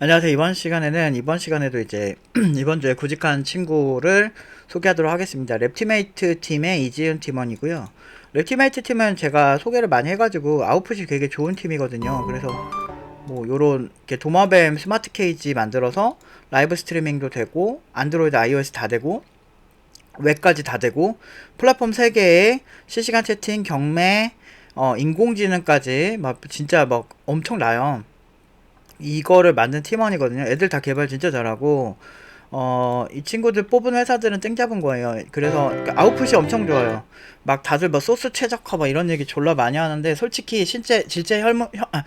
안녕하세요. 이번 시간에는 이번 시간에도 이제 이번 주에 구직한 친구를 소개하도록 하겠습니다. 랩티메이트 팀의 이지은 팀원이고요. 랩티메이트 팀은 제가 소개를 많이 해가지고 아웃풋이 되게 좋은 팀이거든요. 그래서 뭐 요런 이렇게 도마뱀 스마트 케이지 만들어서 라이브 스트리밍도 되고 안드로이드 iOS 다 되고 웹까지 다 되고 플랫폼 3개에 실시간 채팅, 경매, 어, 인공지능까지 막 진짜 막 엄청나요. 이거를 만든 팀원이거든요. 애들 다 개발 진짜 잘하고 어, 이 친구들 뽑은 회사들은 땡 잡은 거예요. 그래서 그러니까 아웃풋이 엄청 좋아요. 막 다들 뭐 소스 최적화 막 이런 얘기 졸라 많이 하는데 솔직히 실제 실제 혈무, 혀, 아,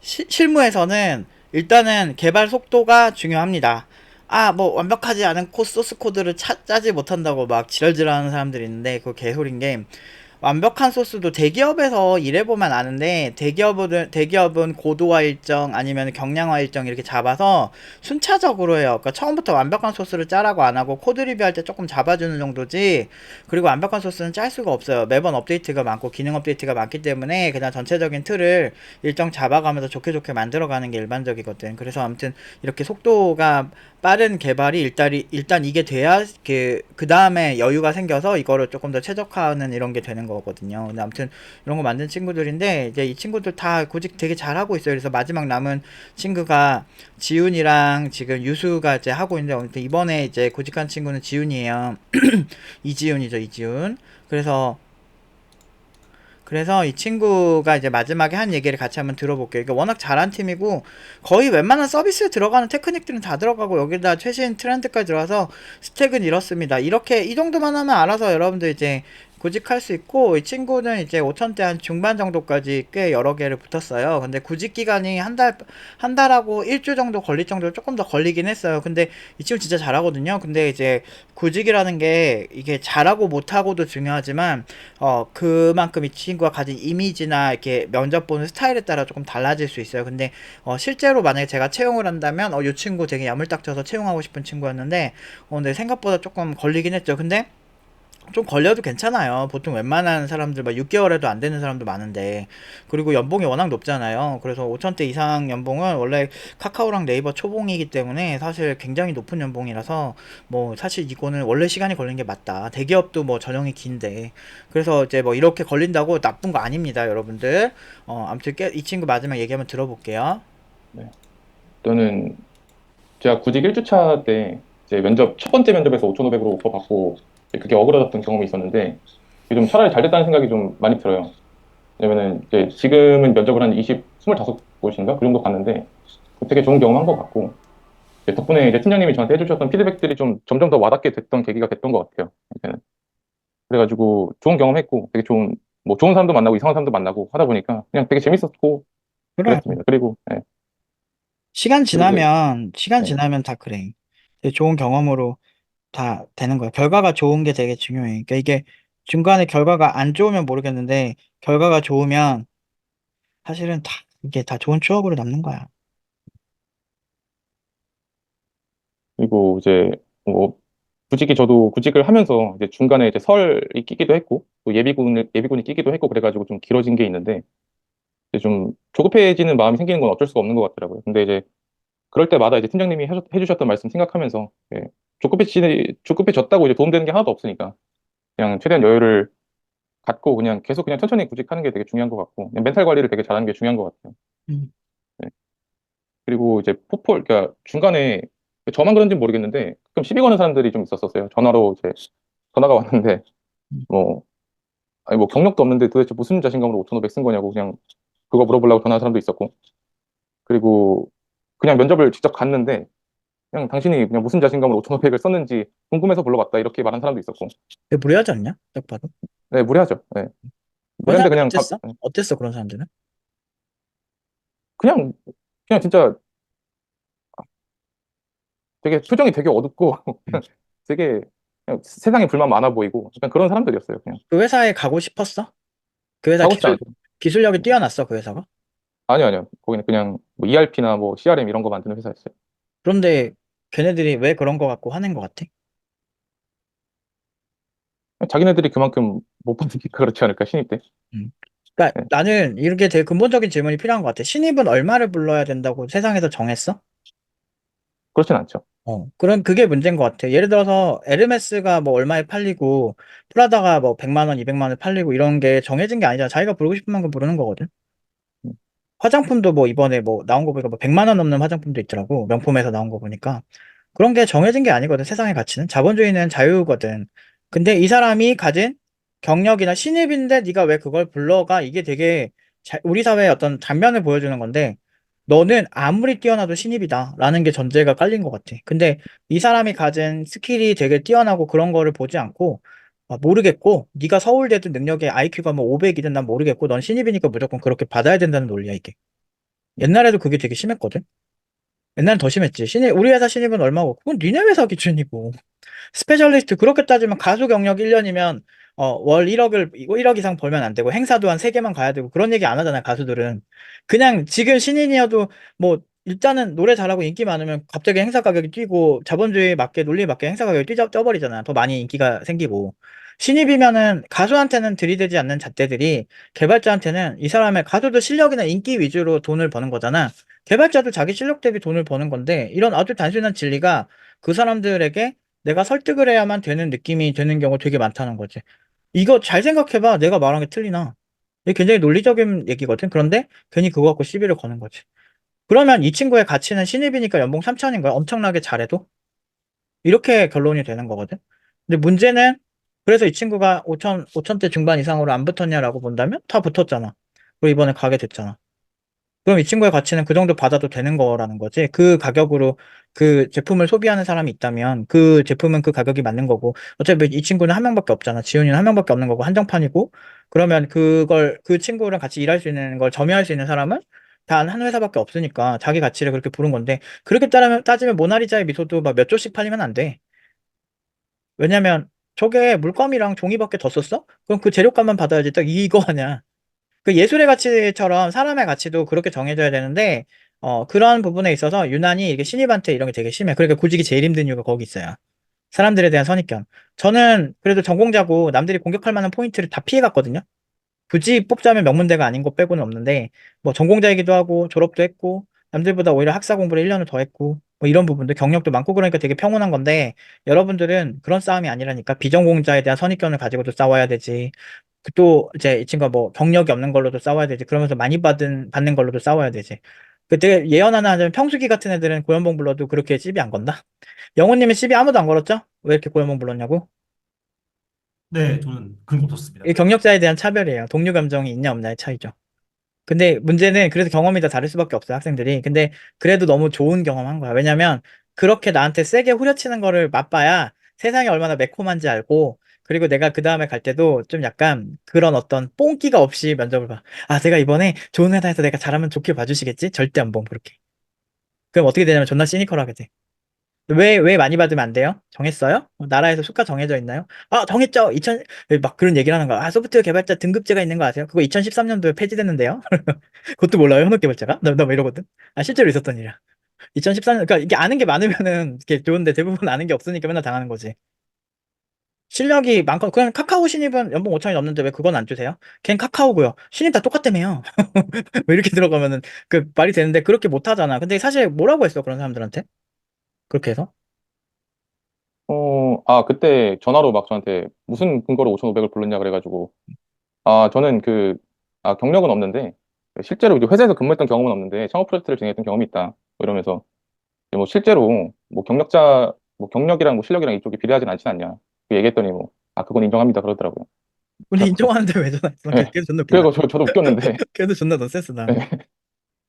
시, 실무에서는 일단은 개발 속도가 중요합니다. 아, 뭐 완벽하지 않은 코 소스 코드를 차, 짜지 못한다고 막 지랄지랄하는 사람들이 있는데 그거 개소리인 게 완벽한 소스도 대기업에서 일해보면 아는데 대기업은 대기업은 고도화 일정 아니면 경량화 일정 이렇게 잡아서 순차적으로 해요. 그러니까 처음부터 완벽한 소스를 짜라고 안 하고 코드 리뷰할 때 조금 잡아주는 정도지. 그리고 완벽한 소스는 짤 수가 없어요. 매번 업데이트가 많고 기능 업데이트가 많기 때문에 그냥 전체적인 틀을 일정 잡아가면서 좋게 좋게 만들어가는 게 일반적이거든. 그래서 아무튼 이렇게 속도가 빠른 개발이 일단이 일단 이게 돼야 그그 다음에 여유가 생겨서 이거를 조금 더 최적화하는 이런 게 되는 거 거든요. 근데 아무튼 이런 거 만든 친구들인데 이제 이 친구들 다 구직 되게 잘하고 있어요. 그래서 마지막 남은 친구가 지훈이랑 지금 유수가 이제 하고 있는데 이번에 이제 구직한 친구는 지훈이에요. 이지훈이죠, 이지훈. 그래서 그래서 이 친구가 이제 마지막에 한 얘기를 같이 한번 들어볼게요. 이게 워낙 잘한 팀이고 거의 웬만한 서비스에 들어가는 테크닉들은 다 들어가고 여기다 최신 트렌드까지 들어와서 스택은 이렇습니다. 이렇게 이 정도만 하면 알아서 여러분들 이제 구직할 수 있고 이 친구는 이제 5천대 한 중반 정도까지 꽤 여러 개를 붙었어요. 근데 구직 기간이 한 달, 한 달하고 일주 정도 걸릴 정도로 조금 더 걸리긴 했어요. 근데 이 친구 진짜 잘하거든요. 근데 이제 구직이라는 게 이게 잘하고 못하고도 중요하지만 어 그만큼 이 친구가 가진 이미지나 이렇게 면접 보는 스타일에 따라 조금 달라질 수 있어요. 근데 어 실제로 만약에 제가 채용을 한다면 어이 친구 되게 야물딱져서 채용하고 싶은 친구였는데 어 근데 생각보다 조금 걸리긴 했죠. 근데 좀 걸려도 괜찮아요. 보통 웬만한 사람들 막 6개월에도 안 되는 사람도 많은데 그리고 연봉이 워낙 높잖아요. 그래서 5천대 이상 연봉은 원래 카카오랑 네이버 초봉이기 때문에 사실 굉장히 높은 연봉이라서 뭐 사실 이거는 원래 시간이 걸린 게 맞다. 대기업도 뭐 전형이 긴데 그래서 이제 뭐 이렇게 걸린다고 나쁜 거 아닙니다, 여러분들. 어 아무튼 깨- 이 친구 마지막 얘기 한번 들어볼게요. 네. 또는 제가 구직 1주차 때 이제 면접 첫 번째 면접에서 5,500으로 오퍼 받고 그게 억울하셨던 경험이 있었는데 요즘 차라리 잘 됐다는 생각이 좀 많이 들어요. 왜냐면은 이제 지금은 면접을 한 20, 25곳인가 그 정도 갔는데 되게 좋은 경험한 것 같고 덕분에 이제 팀장님이 저한테 해주셨던 피드백들이 좀 점점 더 와닿게 됐던 계기가 됐던 것 같아요. 이제는. 그래가지고 좋은 경험했고 되게 좋은 뭐 좋은 사람도 만나고 이상한 사람도 만나고 하다 보니까 그냥 되게 재밌었고 그래. 그랬습니다. 그리고 예, 시간 그리고 지나면 시간 예, 지나면 다 그래. 좋은 경험으로 다 되는 거야. 결과가 좋은 게 되게 중요해. 그러니까 이게 중간에 결과가 안 좋으면 모르겠는데 결과가 좋으면 사실은 다 이게 다 좋은 추억으로 남는 거야. 그리고 이제 뭐 구직이 저도 구직을 하면서 이제 중간에 이제 설이 끼기도 했고 또 예비군 예비군이 끼기도 했고 그래가지고 좀 길어진 게 있는데 이제 좀 조급해지는 마음이 생기는 건 어쩔 수가 없는 것 같더라고요. 근데 이제 그럴 때마다 이제 팀장님이 해주- 해주셨던 말씀 생각하면서 예, 조급해지 조급해졌다고 이제 도움되는 게 하나도 없으니까 그냥 최대한 여유를 갖고 그냥 계속 그냥 천천히 구직하는 게 되게 중요한 것 같고 그냥 멘탈 관리를 되게 잘하는 게 중요한 것 같아요. 음. 네. 그리고 이제 포폴 그러니까 중간에 저만 그런지 는 모르겠는데 가끔 시비 거는 사람들이 좀 있었었어요. 전화로 이제 전화가 왔는데 음. 뭐 아니 뭐 경력도 없는데 도대체 무슨 자신감으로 5,500 쓴 거냐고 그냥 그거 물어보려고 전화한 사람도 있었고 그리고 그냥 면접을 직접 갔는데 그냥 당신이 그냥 무슨 자신감으로 5,500을 썼는지 궁금해서 불러봤다 이렇게 말한 사람도 있었고 되게 무례하지 않냐? 딱 봐도. 네 무례하죠. 네 무례한데 그냥 어땠어? 가- 어땠어 그런 사람들은? 그냥 그냥 진짜 되게 표정이 되게 어둡고 음. 되게 그냥 세상에 불만 많아 보이고 약간 그런 사람들이었어요. 그냥 그 회사에 가고 싶었어? 그 회사 가고 싶지 기술 않죠. 기술력이 뛰어났어 그 회사가? 아니요 아니요 거기는 그냥 뭐 ERP나 뭐 CRM 이런 거 만드는 회사였어요. 그런데 걔네들이 왜 그런 거 갖고 화낸 거 같아? 자기네들이 그만큼 못 받으니까 그렇지 않을까 신입 때. 음. 그러니까 네. 나는 이렇게 되게 근본적인 질문이 필요한 것 같아. 신입은 얼마를 불러야 된다고 세상에서 정했어? 그렇진 않죠. 어, 그런, 그게 문제인 것 같아. 예를 들어서, 에르메스가 뭐 얼마에 팔리고, 프라다가 뭐 100만 원, 200만 원에 팔리고, 이런 게 정해진 게 아니잖아. 자기가 부르고 싶은 만큼 부르는 거거든. 음. 화장품도 뭐 이번에 뭐 나온 거 보니까 뭐 100만 원 넘는 화장품도 있더라고. 명품에서 나온 거 보니까. 그런 게 정해진 게 아니거든. 세상의 가치는. 자본주의는 자유거든. 근데 이 사람이 가진 경력이나 신입인데 네가 왜 그걸 불러가? 이게 되게 자- 우리 사회의 어떤 단면을 보여주는 건데, 너는 아무리 뛰어나도 신입이다라는 게 전제가 깔린 것 같아. 근데 이 사람이 가진 스킬이 되게 뛰어나고 그런 거를 보지 않고 아, 모르겠고 네가 서울대든 능력의 IQ가 뭐 500이든 난 모르겠고 넌 신입이니까 무조건 그렇게 받아야 된다는 논리야 이게. 옛날에도 그게 되게 심했거든. 옛날엔 더 심했지. 신입 우리 회사 신입은 얼마고 그건 니네 회사 기준이고. 스페셜리스트 그렇게 따지면 가수 경력 1년이면 어, 월 1억을 1억 이상 벌면 안 되고 행사도 한 3개만 가야 되고 그런 얘기 안 하잖아 가수들은. 그냥 지금 신인이어도 뭐 일단은 노래 잘하고 인기 많으면 갑자기 행사 가격이 뛰고 자본주의에 맞게 논리에 맞게 행사 가격이 뛰 쪄버리잖아. 더 많이 인기가 생기고. 신입이면은 가수한테는 들이대지 않는 잣대들이 개발자한테는 이 사람의 가수도 실력이나 인기 위주로 돈을 버는 거잖아. 개발자도 자기 실력 대비 돈을 버는 건데 이런 아주 단순한 진리가 그 사람들에게 내가 설득을 해야만 되는 느낌이 드는 경우 되게 많다는 거지. 이거 잘 생각해봐. 내가 말한 게 틀리나. 이게 굉장히 논리적인 얘기거든. 그런데 괜히 그거 갖고 시비를 거는 거지. 그러면 이 친구의 가치는 신입이니까 연봉 3천인 거야. 엄청나게 잘해도. 이렇게 결론이 되는 거거든. 근데 문제는 그래서 이 친구가 5천, 5천대 중반 이상으로 안 붙었냐라고 본다면 다 붙었잖아. 그리고 이번에 가게 됐잖아. 그럼 이 친구의 가치는 그 정도 받아도 되는 거라는 거지. 그 가격으로 그 제품을 소비하는 사람이 있다면 그 제품은 그 가격이 맞는 거고 어차피 이 친구는 한 명밖에 없잖아. 지훈이는 한 명밖에 없는 거고 한정판이고 그러면 그걸 그 친구랑 같이 일할 수 있는 걸 점유할 수 있는 사람은 단 한 회사밖에 없으니까 자기 가치를 그렇게 부른 건데 그렇게 따르면 따지면 모나리자의 미소도 막 몇 조씩 팔리면 안 돼. 왜냐면 저게 물감이랑 종이밖에 더 썼어? 그럼 그 재료값만 받아야지 딱 이거 아냐. 그 예술의 가치처럼 사람의 가치도 그렇게 정해져야 되는데 어 그런 부분에 있어서 유난히 이게 신입한테 이런 게 되게 심해. 그러니까 구직이 제일 힘든 이유가 거기 있어요. 사람들에 대한 선입견. 저는 그래도 전공자고 남들이 공격할 만한 포인트를 다 피해갔거든요. 굳이 뽑자면 명문대가 아닌 거 빼고는 없는데 뭐 전공자이기도 하고 졸업도 했고 남들보다 오히려 학사 공부를 1년을 더 했고 뭐 이런 부분들 경력도 많고 그러니까 되게 평온한 건데 여러분들은 그런 싸움이 아니라니까 비전공자에 대한 선입견을 가지고도 싸워야 되지 그또 이제 이 친구가 뭐 경력이 없는 걸로도 싸워야 되지 그러면서 많이 받은 받는 걸로도 싸워야 되지 그때 예언 하나 하자면 평수기 같은 애들은 고연봉 불러도 그렇게 시비 안 건다 영호님은 시비 아무도 안 걸었죠? 왜 이렇게 고연봉 불렀냐고? 네, 저는 그런 거 없었습니다. 이 경력자에 대한 차별이에요. 동료 감정이 있냐 없냐의 차이죠. 근데 문제는 그래서 경험이 다 다를 수밖에 없어요, 학생들이. 근데 그래도 너무 좋은 경험한 거야. 왜냐면 그렇게 나한테 세게 후려치는 거를 맛봐야 세상이 얼마나 매콤한지 알고 그리고 내가 그 다음에 갈 때도 좀 약간 그런 어떤 뽕기가 없이 면접을 봐. 아, 내가 이번에 좋은 회사에서 내가 잘하면 좋게 봐주시겠지? 절대 안 봄, 그렇게. 그럼 어떻게 되냐면 존나 시니컬하게 돼. 왜, 왜 많이 받으면 안 돼요? 정했어요? 어, 나라에서 수가 정해져 있나요? 아, 정했죠! 2000, 막 그런 얘기를 하는 거야. 아, 소프트웨어 개발자 등급제가 있는 거 아세요? 그거 2013년도에 폐지됐는데요? 그것도 몰라요, 현업 개발자가? 나, 나뭐 이러거든? 아, 실제로 있었던 일이야. 2014년, 그러니까 이게 아는 게 많으면은 이게 좋은데 대부분 아는 게 없으니까 맨날 당하는 거지. 실력이 많건, 그냥 카카오 신입은 연봉 5천이 넘는데 왜 그건 안 주세요? 걘 카카오고요. 신입 다 똑같다며요. 왜 이렇게 들어가면은 그 말이 되는데 그렇게 못 하잖아. 근데 사실 뭐라고 했어, 그런 사람들한테? 그렇게 해서? 어, 아, 그때 전화로 막 저한테 무슨 근거로 5,500 을 불렀냐 그래 가지고, 아, 저는 그, 아, 경력은 없는데, 실제로 이제 회사에서 근무했던 경험은 없는데, 창업 프로젝트를 진행했던 경험이 있다. 뭐 이러면서, 뭐 실제로, 뭐 경력자, 뭐 경력이랑 뭐 실력이랑 이쪽이 비례하진 않진 않냐. 그 얘기했더니 뭐, 아, 그건 인정합니다. 그러더라고요. 우리 인정하는데 왜 전화했어? 네. 걔도 존나 웃긴다. 그래서 저, 저도 웃겼는데, 걔도 존나 넌센스다. 네.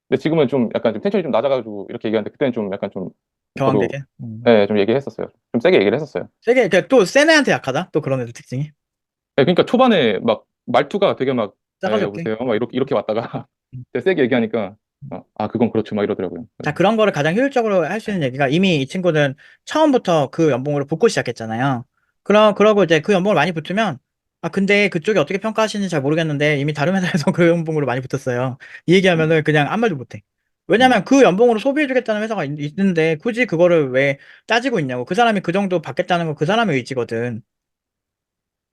근데 지금은 좀 약간 좀 텐션이 좀 낮아가지고 이렇게 얘기하는데, 그때는 좀 약간 좀, 경황되게. 음. 네, 좀 얘기했었어요. 좀 세게 얘기를 했었어요. 세게, 그러니까 또센 애한테 약하다? 또 그런 애들 특징이. 네, 그러니까 초반에 막 말투가 되게 막, 네, 없게. 여보세요? 막 이렇게, 이렇게 왔다가, 음. 되게 세게 얘기하니까, 어, 아, 그건 그렇죠. 막 이러더라고요. 자, 그런 거를 가장 효율적으로 할 수 있는 얘기가 이미 이 친구는 처음부터 그 연봉으로 붙고 시작했잖아요. 그러, 그러고 이제 그 연봉을 많이 붙으면, 아, 근데 그쪽이 어떻게 평가하시는지 잘 모르겠는데 이미 다른 회사에서 그 연봉으로 많이 붙었어요. 이 얘기하면은 그냥 아무 말도 못해. 왜냐면 그 연봉으로 소비해주겠다는 회사가 있- 있는데 굳이 그거를 왜 따지고 있냐고. 그 사람이 그 정도 받겠다는 건 그 사람의 의지거든.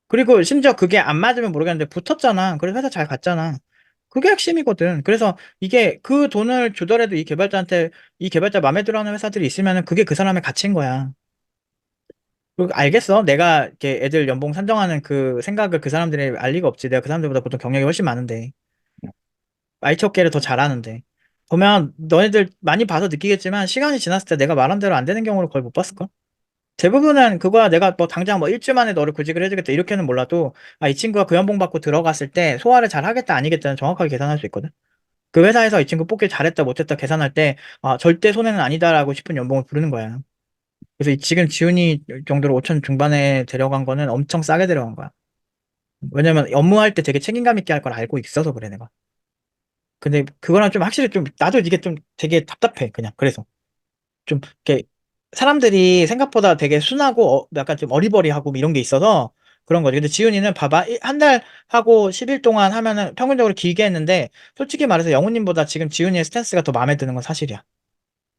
그리고 심지어 그게 안 맞으면 모르겠는데 붙었잖아. 그래서 회사 잘 갔잖아. 그게 핵심이거든. 그래서 이게 그 돈을 주더라도 이 개발자한테 이 개발자 마음에 들어하는 회사들이 있으면은 그게 그 사람의 가치인 거야. 그 알겠어. 내가 이렇게 애들 연봉 산정하는 그 생각을 그 사람들이 알 리가 없지. 내가 그 사람들보다 보통 경력이 훨씬 많은데. IT 업계를 더 잘하는데. 보면 너네들 많이 봐서 느끼겠지만 시간이 지났을 때 내가 말한 대로 안 되는 경우를 거의 못 봤을걸? 대부분은 그거야 내가 뭐 당장 뭐 일주일 만에 너를 구직을 해주겠다 이렇게는 몰라도 아 이 친구가 그 연봉 받고 들어갔을 때 소화를 잘 하겠다 아니겠다는 정확하게 계산할 수 있거든. 그 회사에서 이 친구 뽑길 잘했다 못했다 계산할 때 아 절대 손해는 아니다라고 싶은 연봉을 부르는 거야. 그래서 이 지금 지훈이 정도로 5천 중반에 데려간 거는 엄청 싸게 데려간 거야. 왜냐면 업무할 때 되게 책임감 있게 할 걸 알고 있어서 그래 내가. 근데 그거랑 좀 확실히 좀 나도 이게 좀 되게 답답해 그냥 그래서 좀 이렇게 사람들이 생각보다 되게 순하고 어, 약간 좀 어리버리하고 뭐 이런 게 있어서 그런 거지. 근데 지훈이는 봐봐 한 달 하고 10일 동안 하면은 평균적으로 길게 했는데 솔직히 말해서 영훈님보다 지금 지훈이의 스탠스가 더 마음에 드는 건 사실이야.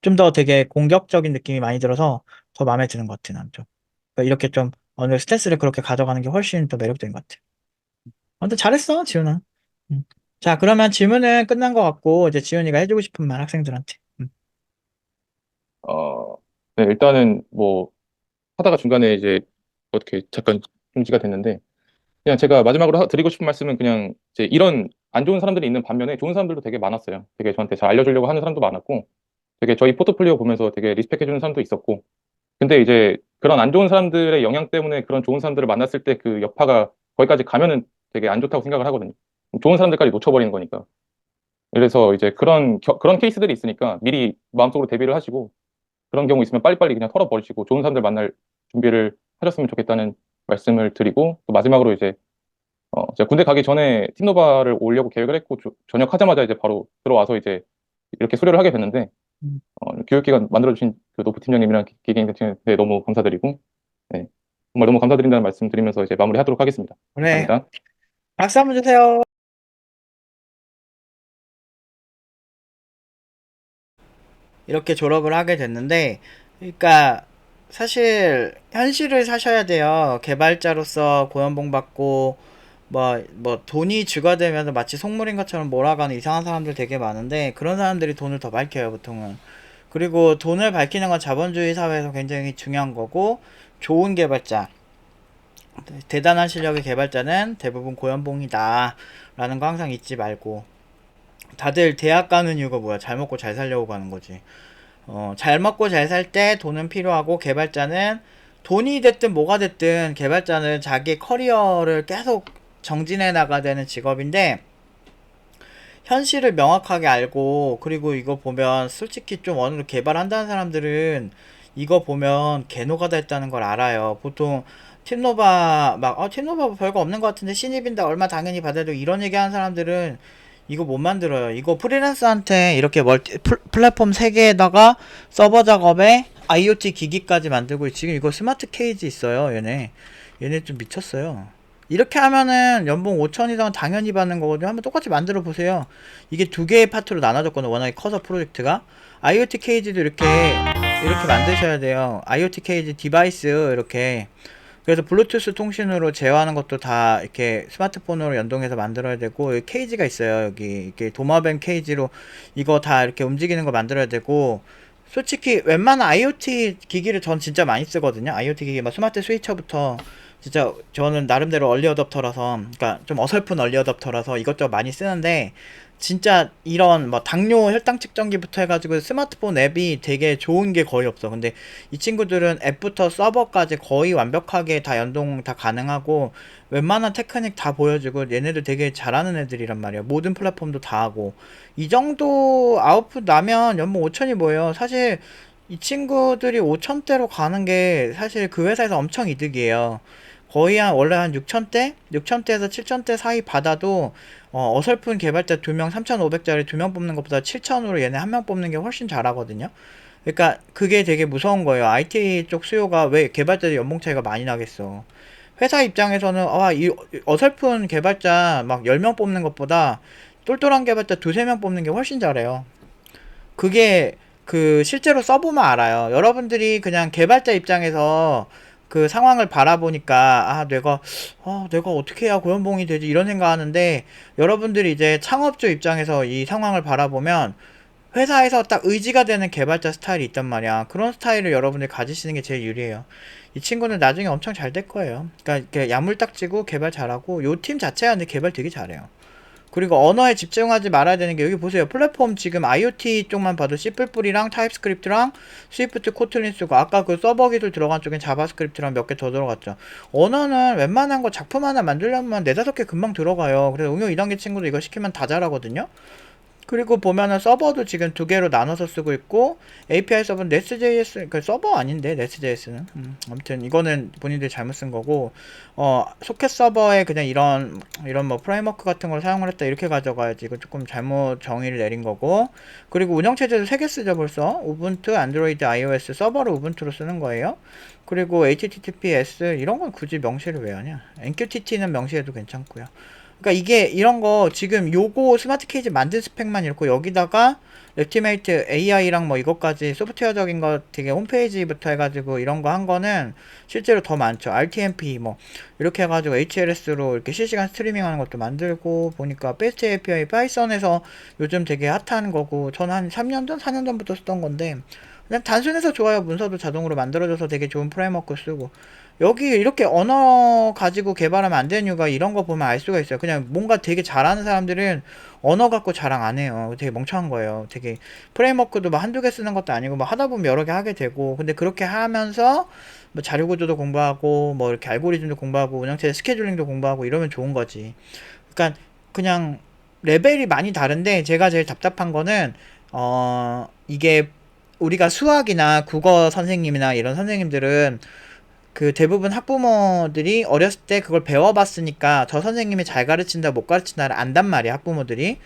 좀 더 되게 공격적인 느낌이 많이 들어서 더 마음에 드는 것 같아 난 좀. 그러니까 이렇게 좀 어느 스탠스를 그렇게 가져가는 게 훨씬 더 매력적인 것 같아. 아무튼 잘했어 지훈아. 음. 자 그러면 질문은 끝난 것 같고 이제 지훈이가 해주고 싶은 말 학생들한테. 음. 어, 네, 일단은 뭐 하다가 중간에 이제 어떻게 잠깐 중지가 됐는데 그냥 제가 마지막으로 하- 드리고 싶은 말씀은 그냥 이제 이런 안 좋은 사람들이 있는 반면에 좋은 사람들도 되게 많았어요. 되게 저한테 잘 알려주려고 하는 사람도 많았고 되게 저희 포트폴리오 보면서 되게 리스펙해주는 사람도 있었고 근데 이제 그런 안 좋은 사람들의 영향 때문에 그런 좋은 사람들을 만났을 때 그 여파가 거기까지 가면은 되게 안 좋다고 생각을 하거든요. 좋은 사람들까지 놓쳐버리는 거니까. 그래서 이제 그런 겨- 그런 케이스들이 있으니까 미리 마음속으로 대비를 하시고 그런 경우 있으면 빨리빨리 그냥 털어버리시고 좋은 사람들 만날 준비를 하셨으면 좋겠다는 말씀을 드리고 또 마지막으로 이제 어 제가 군대 가기 전에 팀노바를 오려고 계획을 했고 조- 전역하자마자 이제 바로 들어와서 이제 이렇게 수료를 하게 됐는데 음. 어, 교육기관 만들어주신 그 노프 팀장님이랑 기계인 대표님한테 너무 감사드리고 네, 정말 너무 감사드린다는 말씀 드리면서 이제 마무리하도록 하겠습니다. 그래 감사합니다. 박수 한번 주세요. 이렇게 졸업을 하게 됐는데, 그러니까 사실 현실을 사셔야 돼요. 개발자로서 고연봉 받고 뭐 뭐 돈이 주가 되면 마치 속물인 것처럼 몰아가는 이상한 사람들 되게 많은데 그런 사람들이 돈을 더 밝혀요, 보통은. 그리고 돈을 밝히는 건 자본주의 사회에서 굉장히 중요한 거고 좋은 개발자 대단한 실력의 개발자는 대부분 고연봉이다. 라는 거 항상 잊지 말고. 다들 대학 가는 이유가 뭐야? 잘 먹고 잘 살려고 가는 거지. 어, 잘 먹고 잘 살 때 돈은 필요하고 개발자는 돈이 됐든 뭐가 됐든 개발자는 자기 커리어를 계속 정진해 나가야 되는 직업인데 현실을 명확하게 알고 그리고 이거 보면 솔직히 좀 어느 정도 개발한다는 사람들은 이거 보면 개노가다 했다는 걸 알아요. 보통 팀노바 막 어, 팀노바 별거 없는 것 같은데 신입인데 얼마 당연히 받아도 이런 얘기 하는 사람들은 이거 못 만들어요. 이거 프리랜서한테 이렇게 멀티 플, 플랫폼 3개에다가 서버 작업에 IoT 기기까지 만들고 지금 이거 스마트 케이지 있어요. 얘네 얘네 좀 미쳤어요. 이렇게 하면은 연봉 5천 이상은 당연히 받는 거거든요. 한번 똑같이 만들어 보세요. 이게 두 개의 파트로 나눠졌거든요. 워낙에 커서 프로젝트가 IoT 케이지도 이렇게 이렇게 만드셔야 돼요. IoT 케이지 디바이스 이렇게 그래서 블루투스 통신으로 제어하는 것도 다 이렇게 스마트폰으로 연동해서 만들어야 되고 여기 케이지가 있어요. 여기 이렇게 도마뱀 케이지로 이거 다 이렇게 움직이는 거 만들어야 되고 솔직히 웬만한 IoT 기기를 전 진짜 많이 쓰거든요. IoT 기기 막 스마트 스위처부터 진짜 저는 나름대로 얼리 어답터라서 그러니까 좀 어설픈 얼리 어답터라서 이것저것 많이 쓰는데 진짜 이런 뭐 당뇨 혈당 측정기부터 해가지고 스마트폰 앱이 되게 좋은 게 거의 없어. 근데 이 친구들은 앱부터 서버까지 거의 완벽하게 다 연동 다 가능하고 웬만한 테크닉 다 보여주고 얘네들 되게 잘하는 애들이란 말이야. 모든 플랫폼도 다 하고 이 정도 아웃풋 나면 연봉 5천이 뭐예요? 사실 이 친구들이 5천대로 가는 게 사실 그 회사에서 엄청 이득이에요. 거의 한 원래 한 6천대? 6천대에서 7천대 사이 받아도 어, 어설픈 개발자 2명 3,500짜리 2명 뽑는 것보다 7천으로 얘네 한 명 뽑는 게 훨씬 잘하거든요. 그러니까 그게 되게 무서운 거예요. IT 쪽 수요가 왜 개발자들 연봉 차이가 많이 나겠어. 회사 입장에서는 아, 이 어설픈 개발자 막 10명 뽑는 것보다 똘똘한 개발자 두세 명 뽑는 게 훨씬 잘해요. 그게 그 실제로 써보면 알아요. 여러분들이 그냥 개발자 입장에서 그 상황을 바라보니까 아 내가 어 내가 어떻게 해야 고연봉이 되지 이런 생각하는데 여러분들이 이제 창업주 입장에서 이 상황을 바라보면 회사에서 딱 의지가 되는 개발자 스타일이 있단 말이야. 그런 스타일을 여러분들이 가지시는 게 제일 유리해요. 이 친구는 나중에 엄청 잘 될 거예요. 그러니까 이렇게 야물딱지고 개발 잘하고 요 팀 자체가 근데 개발 되게 잘해요. 그리고 언어에 집중하지 말아야 되는 게 여기 보세요. 플랫폼 지금 IoT 쪽만 봐도 C++이랑 타입스크립트랑 스위프트 코틀린 쓰고 아까 그 서버 기술 들어간 쪽엔 자바스크립트랑 몇 개 더 들어갔죠. 언어는 웬만한 거 작품 하나 만들려면 네다섯 개 금방 들어가요. 그래서 응용 2단계 친구도 이거 시키면 다 잘하거든요. 그리고 보면은 서버도 지금 두 개로 나눠서 쓰고 있고 API 서버는 Nest.js 그 서버 아닌데 Nest.js는. 음, 아무튼 이거는 본인들이 잘못 쓴 거고 어 소켓 서버에 그냥 이런 이런 뭐 프레임워크 같은 걸 사용을 했다 이렇게 가져가야지 이거 조금 잘못 정의를 내린 거고 그리고 운영 체제도 세 개 쓰죠 벌써. 우분투 안드로이드 iOS 서버를 우분투로 쓰는 거예요. 그리고 HTTPS 이런 건 굳이 명시를 왜 하냐. MQTT는 명시해도 괜찮고요 그러니까 이게 이런 거 지금 요거 스마트 케이지 만든 스펙만 이렇고 여기다가 랩티메이트 AI랑 뭐 이것까지 소프트웨어적인 거 되게 홈페이지부터 해가지고 이런 거 한 거는 실제로 더 많죠. RTMP 뭐 이렇게 해가지고 HLS로 이렇게 실시간 스트리밍하는 것도 만들고 보니까 베스트 API 파이썬에서 요즘 되게 핫한 거고 전 한 3년 전, 4년 전부터 쓰던 건데 그냥 단순해서 좋아요. 문서도 자동으로 만들어줘서 되게 좋은 프레임워크 쓰고 여기 이렇게 언어 가지고 개발하면 안 되는 이유가 이런 거 보면 알 수가 있어요. 그냥 뭔가 되게 잘하는 사람들은 언어 갖고 자랑 안 해요. 되게 멍청한 거예요. 되게 프레임워크도 뭐 한두 개 쓰는 것도 아니고 뭐 하다 보면 여러 개 하게 되고 근데 그렇게 하면서 뭐 자료 구조도 공부하고 뭐 이렇게 알고리즘도 공부하고 운영체제 스케줄링도 공부하고 이러면 좋은 거지. 그러니까 그냥 레벨이 많이 다른데 제가 제일 답답한 거는 어 이게 우리가 수학이나 국어 선생님이나 이런 선생님들은 그 대부분 학부모들이 어렸을 때 그걸 배워봤으니까 저 선생님이 잘 가르친다 못 가르친다를 안단 말이야 학부모들이.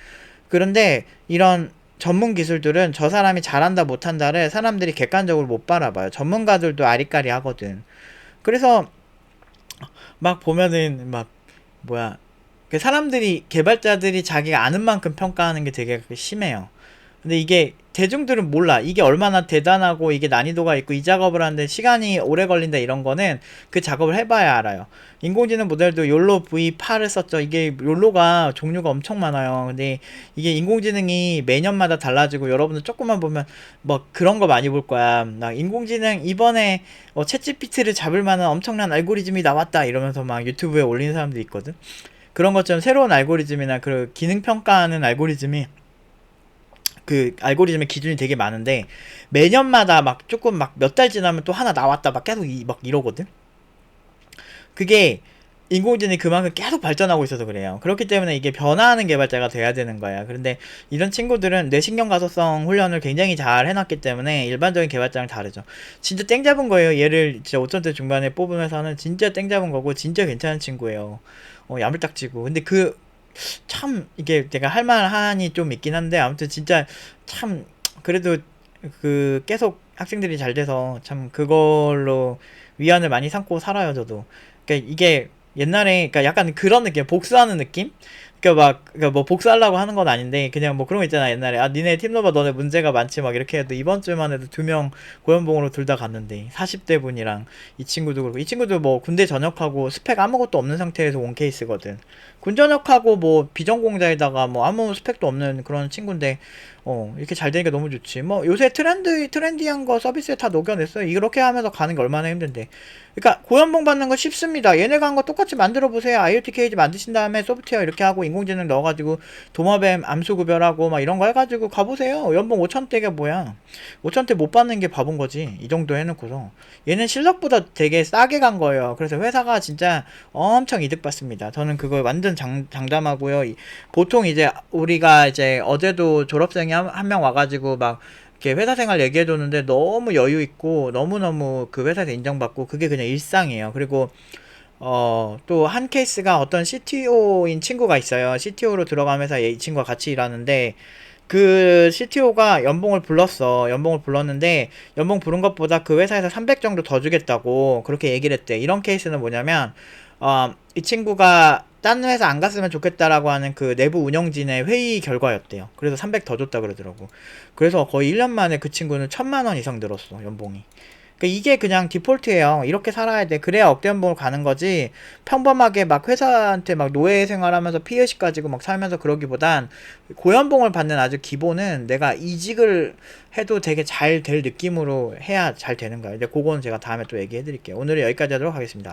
그런데 이런 전문 기술들은 저 사람이 잘한다 못한다를 사람들이 객관적으로 못 바라봐요. 전문가들도 아리까리 하거든. 그래서 막 보면은 막 뭐야 그 사람들이 개발자들이 자기가 아는 만큼 평가하는 게 되게 심해요 근데 이게 대중들은 몰라. 이게 얼마나 대단하고 이게 난이도가 있고 이 작업을 하는데 시간이 오래 걸린다 이런 거는 그 작업을 해봐야 알아요. 인공지능 모델도 욜로 V8을 썼죠. 이게 욜로가 종류가 엄청 많아요. 근데 이게 인공지능이 매년마다 달라지고 여러분들 조금만 보면 뭐 그런 거 많이 볼 거야. 나 인공지능 이번에 어, 챗GPT를 잡을 만한 엄청난 알고리즘이 나왔다 이러면서 막 유튜브에 올리는 사람도 있거든. 그런 것처럼 새로운 알고리즘이나 그 기능 평가하는 알고리즘이 그 알고리즘의 기준이 되게 많은데 매년마다 막 조금 막 몇 달 지나면 또 하나 나왔다 막 계속 이, 막 이러거든. 그게 인공지능이 그만큼 계속 발전하고 있어서 그래요. 그렇기 때문에 이게 변화하는 개발자가 돼야 되는 거야. 그런데 이런 친구들은 뇌신경 가소성 훈련을 굉장히 잘 해놨기 때문에 일반적인 개발자랑 다르죠. 진짜 땡 잡은 거예요. 얘를 진짜 5천대 중반에 회사는 진짜 땡 잡은 거고 진짜 괜찮은 친구예요. 어, 야물딱지고. 근데 그 참 이게 내가 할 만한이 좀 있긴 한데 아무튼 진짜 참 그래도 그 계속 학생들이 잘 돼서 참 그걸로 위안을 많이 삼고 살아요 저도. 그러니까 이게 옛날에 그러니까 약간 그런 느낌 복수하는 느낌? 그러니까 막 그러니까 뭐 복수하려고 하는 건 아닌데 그냥 뭐 그런 거 있잖아 옛날에. 아 니네 팀너버 너네 문제가 많지 막 이렇게 해도 이번 주만 해도 두 명 고연봉으로 둘 다 갔는데 40대 분이랑 이 친구도 그렇고 이 친구도 뭐 군대 전역하고 스펙 아무것도 없는 상태에서 온 케이스거든 군 전역하고 뭐 비전공자에다가 뭐 아무 스펙도 없는 그런 친구인데 어 이렇게 잘 되니까 너무 좋지. 뭐 요새 트렌드 트렌디한 거 서비스에 다 녹여냈어요. 이렇게 하면서 가는 게 얼마나 힘든데. 그러니까 고연봉 받는 거 쉽습니다. 얘네가 한 거 똑같이 만들어 보세요. IoT 케이지 만드신 다음에 소프트웨어 이렇게 하고 인공지능 넣어가지고 도마뱀 암수 구별하고 막 이런 거 해가지고 가보세요. 연봉 5천대가 뭐야? 5천대 못 받는 게 바본 거지. 이 정도 해놓고서. 얘는 실력보다 되게 싸게 간 거예요. 그래서 회사가 진짜 엄청 이득 받습니다. 저는 그거 완전 장, 장담하고요 이- 보통 이제 우리가 이제 어제도 졸업생이 한 명 와가지고 막 이렇게 회사 생활 얘기해 줬는데 너무 여유 있고 너무너무 그 회사에서 인정받고 그게 그냥 일상이에요. 그리고 어, 또 한 케이스가 어떤 CTO인 친구가 있어요. CTO로 들어가면서 이 친구가 같이 일하는데 그 CTO가 연봉을 불렀어. 연봉을 불렀는데 연봉 부른 것보다 그 회사에서 300 정도 더 주겠다고 그렇게 얘기를 했대. 이런 케이스는 뭐냐면 어, 이 친구가 딴 회사 안 갔으면 좋겠다라고 하는 그 내부 운영진의 회의 결과였대요. 그래서 300 더 줬다 그러더라고. 그래서 거의 1년 만에 그 친구는 천만 원 이상 늘었어, 연봉이. 그러니까 이게 그냥 디폴트예요. 이렇게 살아야 돼. 그래야 억대 연봉을 가는 거지. 평범하게 막 회사한테 막 노예 생활하면서 피해식 가지고 막 살면서 그러기보단 고연봉을 받는 아주 기본은 내가 이직을 해도 되게 잘 될 느낌으로 해야 잘 되는 거예요. 근데 그건 제가 다음에 또 얘기해 드릴게요. 오늘은 여기까지 하도록 하겠습니다.